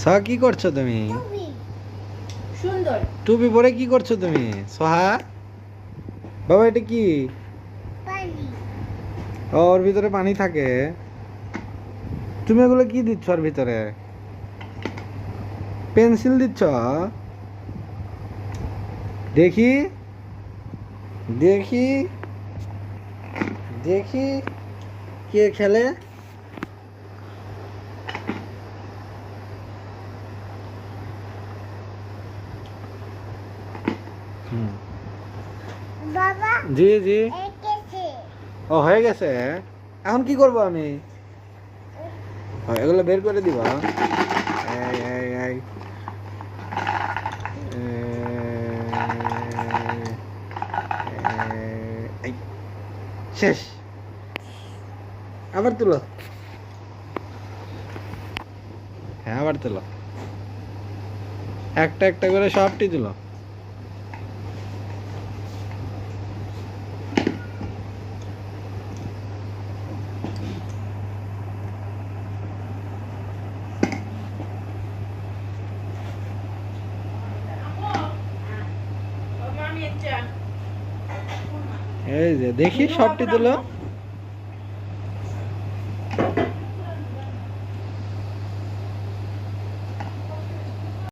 সোহা কি করছ তুমি? সুন্দর। টুপি পরে কি করছ তুমি? সোহা? বাবা এটা কি? ওর ভিতরে পানি থাকে। তুমি এগুলো কি দিচ্ছ ওর ভিতরে? পেন্সিল দিচ্ছ? দেখি। দেখি। দেখি কে খেলে। বাবা জি জি। ও হয়ে গেছে? এখন কি করব আমি? এগুলো বের করে দিবা। এই এই। এই এই, এই। শেষ। আবার তুলো। হ্যাঁ আবার তুলো। একটা একটা করে সবটি তুলো। এই যে দেখি শর্টটি দিল।